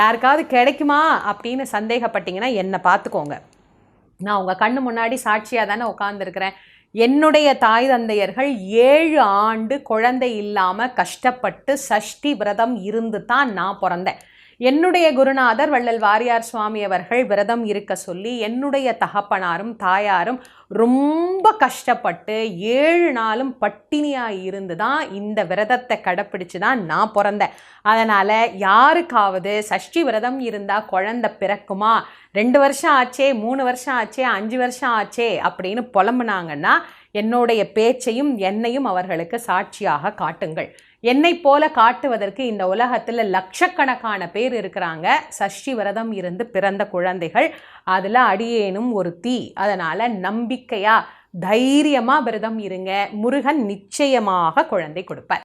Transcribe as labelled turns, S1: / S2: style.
S1: யாருக்காவது கிடைக்குமா அப்படின்னு சந்தேகப்பட்டீங்கன்னா என்னை பார்த்துக்கோங்க. நான் உங்கள் கண்ணு முன்னாடி சாட்சியாக தானே உட்காந்துருக்கிறேன் என்னுடைய தாய் தந்தையர்கள் ஏழு ஆண்டு குழந்தை இல்லாமல் கஷ்டப்பட்டு சஷ்டி விரதம் இருந்து தான் நான் பிறந்தேன். என்னுடைய குருநாதர் வள்ளல் வாரியார் சுவாமி அவர்கள் விரதம் இருக்க சொல்லி என்னுடைய தகப்பனாரும் தாயாரும் ரொம்ப கஷ்டப்பட்டு ஏழு நாளும் பட்டினியாக இருந்து தான் இந்த விரதத்தை கடைப்பிடிச்சு தான் நான் பிறந்தேன். அதனால் யாருக்காவது சஷ்டி விரதம் இருந்தால் குழந்த பிறக்குமா? ரெண்டு வருஷம் ஆச்சே மூணு வருஷம் ஆச்சே அஞ்சு வருஷம் ஆச்சே அப்படின்னு புலம்புனாங்கன்னா என்னுடைய பேச்சையும் என்னையும் அவர்களுக்கு சாட்சியாக காட்டுங்கள். என்னை போல காட்டுவதற்கு இந்த உலகத்தில் லட்சக்கணக்கான பேர் இருக்கிறாங்க. சஷ்டி விரதம் இருந்து பிறந்த குழந்தைகள். அதில் அடியேனும் ஒரு தீ. அதனால் நம்பிக்கையாக தைரியமாக விரதம் இருங்க. முருகன் நிச்சயமாக குழந்தை கொடுப்பார்.